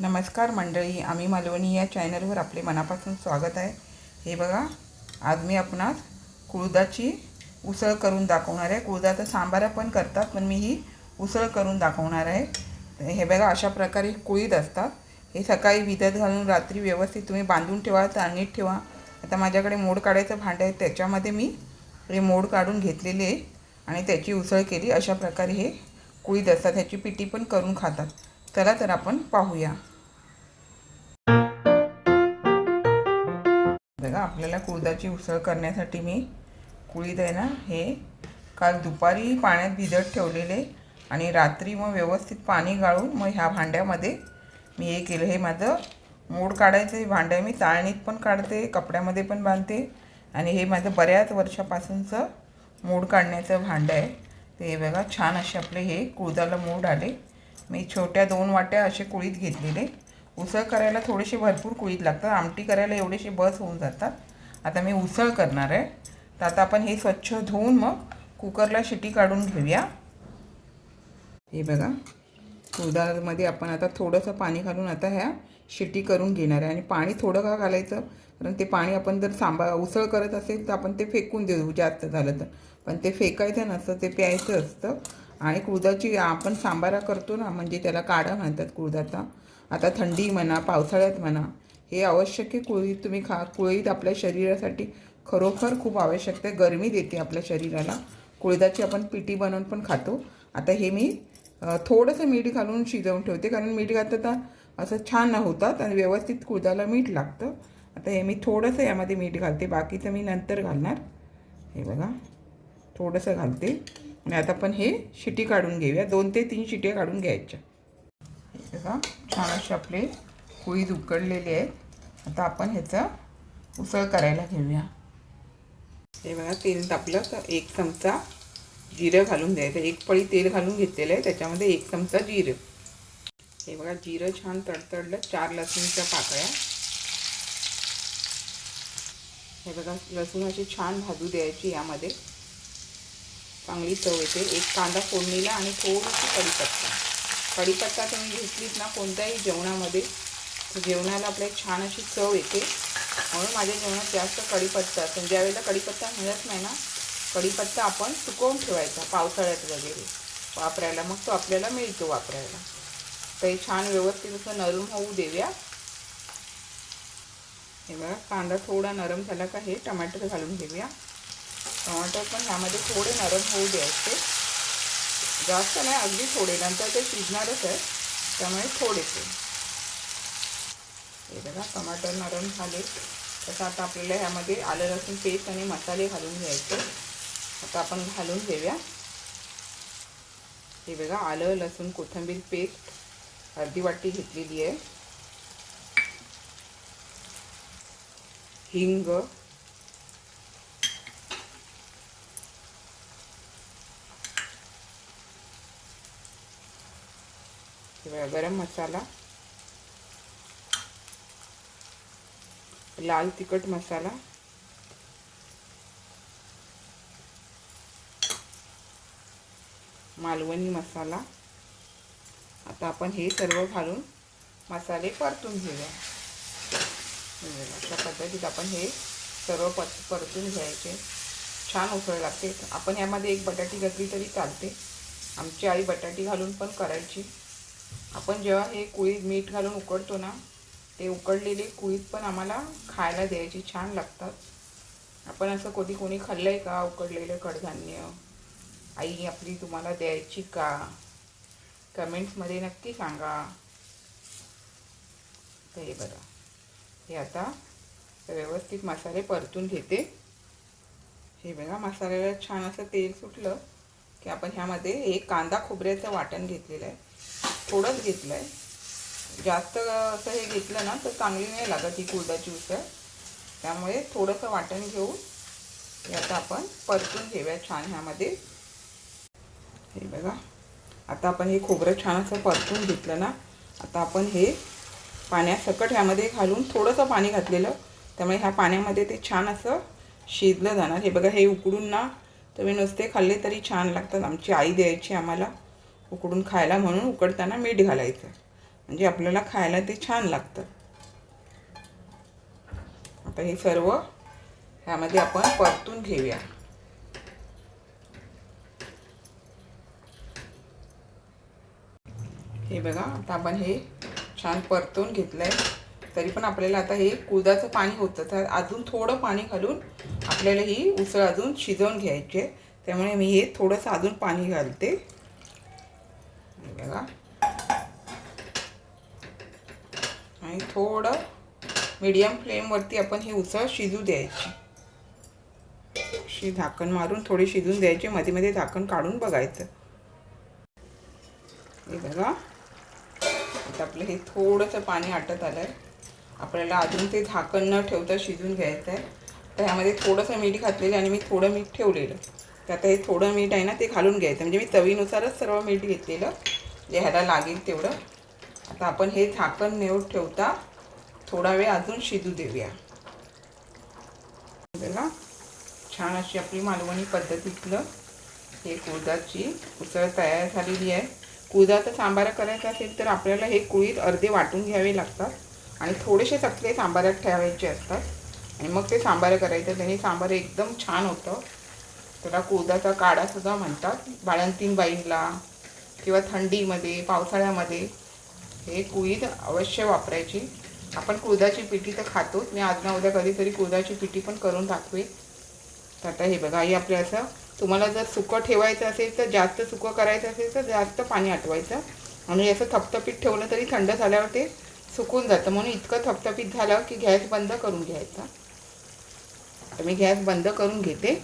नमस्कार मंडळी आम्ही मालवणी या चॅनलवर आपले मनापासून स्वागत आहे. हे बघा आज मी आपणास कुळदाची उसळ करून दाखवणार आहे. कुळदाचा सांबारा पण करतात पण मी ही उसळ करून दाखवणार आहे. हे बघा अशा प्रकारे कुळीद असतात. हे सकाळी विदत घालून रात्री व्यवस्थित तुम्ही बांधून ठेवा चाळणीत ठेवा. आता माझ्याकडे मोड काढायचं भांडं आहे त्याच्यामध्ये मी हे मोड काढून घेतलेले आहे आणि त्याची उसळ केली. अशा प्रकारे हे कुळीद असतात ह्याची पिठी पण करून खातात. चला तर आपण पाहूया. बघा आपल्याला कुळदाची उसळ करण्यासाठी मी कुळीद आहे ना हे काल दुपारी पाण्यात भिजत ठेवलेले आणि रात्री मग व्यवस्थित पाणी गाळून मग ह्या भांड्यामध्ये मी हे केलं. हे माझं मोड काढायचं हे भांडं आहे मी चाळणीत पण काढते कपड्यामध्ये पण बांधते आणि हे माझं बऱ्याच वर्षापासूनचं मोड काढण्याचं भांडं आहे. ते हे बघा छान असे आपले हे कुळदाला मोड आले. मी छोट्या दोन वाट्या असे कुळीत घेतलेले. उसळ करायला थोडेसे भरपूर कुळीत लागतात. आमटी करायला एवढेसे बस होऊन जातात. आता मी उसळ करणार आहे. तर आता आपण हे स्वच्छ धुवून मग कुकरला शिटी काढून घेऊया. हे बघा. कुळदामध्ये आपण आता थोडंसं पाणी घालून आता ह्या शिटी करून घेणार आहे. आणि पाणी थोडं का घालायचं? कारण ते पाणी आपण जर सांबा उसळ करत असेल तर आपण ते फेकून देऊ. जास्त झालं तर. पण ते फेकायचं नसतं. ते प्यायचं असतं. आणि कुळदाची आपण सांबारा करतो ना म्हणजे त्याला काढा म्हणतात कुळदाचा. आता थंडी म्हणा पावसाळ्यात म्हणा हे आवश्यक आहे कुळीत तुम्ही खा कुळीत आपल्या शरीरासाठी खरोखर खूप आवश्यक आहे. गरमी देते आपल्या शरीराला. कुळदाची आपण पिटी बनवून पण खातो. आता हे मी थोडंसं मीठ घालून शिजवून ठेवते. कारण मीठ घातलं तर असं छान होतात आणि व्यवस्थित कुळदाला मीठ लागतं. आता हे मी थोडंसं यामध्ये मीठ घालते. बाकीचं मी नंतर घालणार. हे बघा. थोडंसं घालते. आणि आता आपण हे शिटी काढून घेऊया. दोन ते तीन शिट्या काढून घ्यायच्या. बघा. छान असे आपले कुळीत उकडलेले आहेत आता आपण ह्याचं उसळ करायला घेऊया. हे बघा तेल तापलं तर एक चमचा जिरं घालून द्यायचं. एक पळी तेल घालून घेतलेलं आहे. त्याच्यामध्ये एक चमचा जिरं. हे बघा जिरं छान तडतडलं. चार लसूणच्या पाकळ्या. हे बघा लसूण अशी छान भाजू द्यायची यामध्ये. चांगली चव येते. एक कांदा फोडणीला आणि थोडीशी कढीपत्ता. कढीपत्ता तुम्ही घेतलीत ना कोणत्याही जेवणामध्ये तर जेवणाला आपल्या छान अशी चव येते. म्हणून माझ्या जेवणात जास्त कढीपत्ता असतो ज्यावेळेला कढीपत्ता मिळत नाही ना कढीपत्ता आपण सुकवून ठेवायचा पावसाळ्यात वगैरे. वापरायला मग तो आपल्याला मिळतो वापरायला. तर हे छान व्यवस्थित असं नरम होऊ देऊया. हे बघा कांदा थोडा नरम झाला का हे टमाटर घालून घेऊया. टमाटर पण ह्यामध्ये थोडे नरम होऊ द्यायचे. जास्त नाही अगदी थोडे. नंतर ते शिजणारच आहे त्यामुळे थोडेसे. हे बघा टमाटर नरम झाले. तसं आता आपल्याला ह्यामध्ये आलं लसूण पेस्ट आणि मसाले घालून घ्यायचे. आता आपण घालून घेऊया. हे बघा आलं लसूण कोथिंबीर पेस्ट. अर्धी वाटी घेतलेली आहे. हिंग. गरम मसाला लाल तिखट मसाला मालवणी मसाला. आता आपण हे सर्व घालून मसाले परतून घेऊया. म्हणजे अशा पद्धतीत आपण हे सर्व पत परतून घ्यायचे. छान उसळ लागते. आपण यामध्ये एक बटाटी घातली तरी चालते. आमची आई बटाटी घालून पण करायची. आपण जेव्हा हे कुळीत मीठ घालून उकडतो ना ते उकडलेले कुळीत पण आम्हाला खायला द्यायची छान लागतात. आपण असं कधी कोणी खाल्लं आहे का उकडलेलं कडधान्य? आई आपली तुम्हाला द्यायची का? कमेंट्समध्ये नक्की सांगा. तर हे बघा. हे आता व्यवस्थित मसाले परतून घेते. हे बघा मसाल्याला छान असं तेल सुटलं की आपण ह्यामध्ये एक कांदा खोबऱ्याचं वाटण घेतलेलं आहे. थोडंच घेतलं आहे जास्त असं हे घेतलं ना तर चांगली नाही लागत ही कुर्दाची उसळ. त्यामुळे थोडंसं वाटण घेऊन हे आता आपण परतून घेऊया छान ह्यामध्ये. हे बघा. आता आपण हे खोबरं छान असं परतून घेतलं ना आता आपण हे पाण्यासकट ह्यामध्ये घालून थोडंसं पाणी घातलेलं. त्यामुळे ह्या पाण्यामध्ये ते छान असं शिजलं जाणार. हे बघा हे उकडून ना तुम्ही नुसते खाल्ले तरी छान लागतात. आमची आई द्यायची आम्हाला. उकडून खायला म्हणून उकडताना मीठ घालायचं. म्हणजे आपल्याला खायला ते छान लागतं. आता हे सर्व ह्यामध्ये आपण परतून घेऊया. हे बघा आता आपण हे छान परतून घेतलं आहे तरी पण आपल्याला आता हे कुदाचं पाणी होतं. तर अजून थोडं पाणी घालून आपल्याला ही उसळ अजून शिजवून घ्यायची आहे. त्यामुळे मी हे थोडंसं अजून पाणी घालते. हे आणि थोडं मीडियम फ्लेमवरती आपण ही उसळ शिजू द्यायची. अशी झाकण मारून थोडी शिजून द्यायची. मध्ये मध्ये झाकण काढून बघायचं. हे बघा. आता आपलं हे थोडंसं पाणी आटत आलं आहे आपल्याला अजून ते झाकण न ठेवता शिजून घ्यायचं आहे. तर ह्यामध्ये थोडंसं मीठ घातलेलं आणि मी थोडं मीठ ठेवलेलं. तर आता हे थोडं मीठ आहे ना ते घालून घ्यायचं. म्हणजे मी चवीनुसारच सर्व मीठ घेतलेलं. जे ह्याला लागेल तेवढं. आता आपण हे झाकण नेऊन ठेवता. थोडा वेळ अजून शिजू देऊया. बघा छान अशी आपली मालवणी पद्धतीतलं हे कुळदाची उसळ तयार झालेली आहे. कुळदाचा सांबारा करायचा असेल तर आपल्याला हे कुळीत अर्धे वाटून घ्यावे लागतात. आणि थोडेसे चकले सांबारात ठेवायचे असतात. आणि मग ते सांबार करायचं. त्याने सांबार एकदम छान होतं. त्याला कुळदाचा काढासुद्धा म्हणतात. बाळंतीन बाईंला. किंवा थंडीमध्ये पावसाळ्यामध्ये हे कुईद अवश्य वापरायची. आपण कुळदाची पिठी तर खातोच. मी आज ना उद्या कधीतरी कुळदाची पिठी पण करून दाखवे तर आता हे बघा हे आपलं असं तुम्हाला जर सुकं ठेवायचं असेल तर जास्त सुकं करायचं असेल तर जास्त पाणी आटवायचं. आणि असं थपथपीत ठेवलं तरी थंड झाल्यावर ते सुकून जातं. म्हणून इतकं थपथपीत झालं की गॅस बंद करून घ्यायचा. तर मी गॅस बंद करून घेते.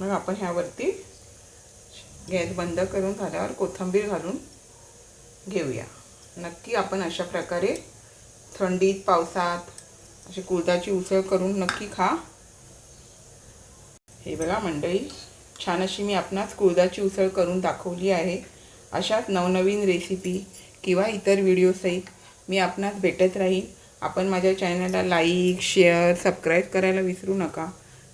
मग आपण ह्यावरती गॅस बंद करून झाल्यावर कोथिंबीर घालून घेऊया. नक्की आपण अशा प्रकारे थंडीत पावसात अशी कुळदाची उसळ करून नक्की खा. हे बघा मंडळी छान अशी मी आपणास कुळदाची उसळ करून दाखवली आहे. अशाच नवनवीन रेसिपी किंवा इतर व्हिडिओसहित मी आपणास भेटत राहीन. आपण माझ्या चॅनलला लाईक शेअर सबस्क्राईब करायला विसरू नका.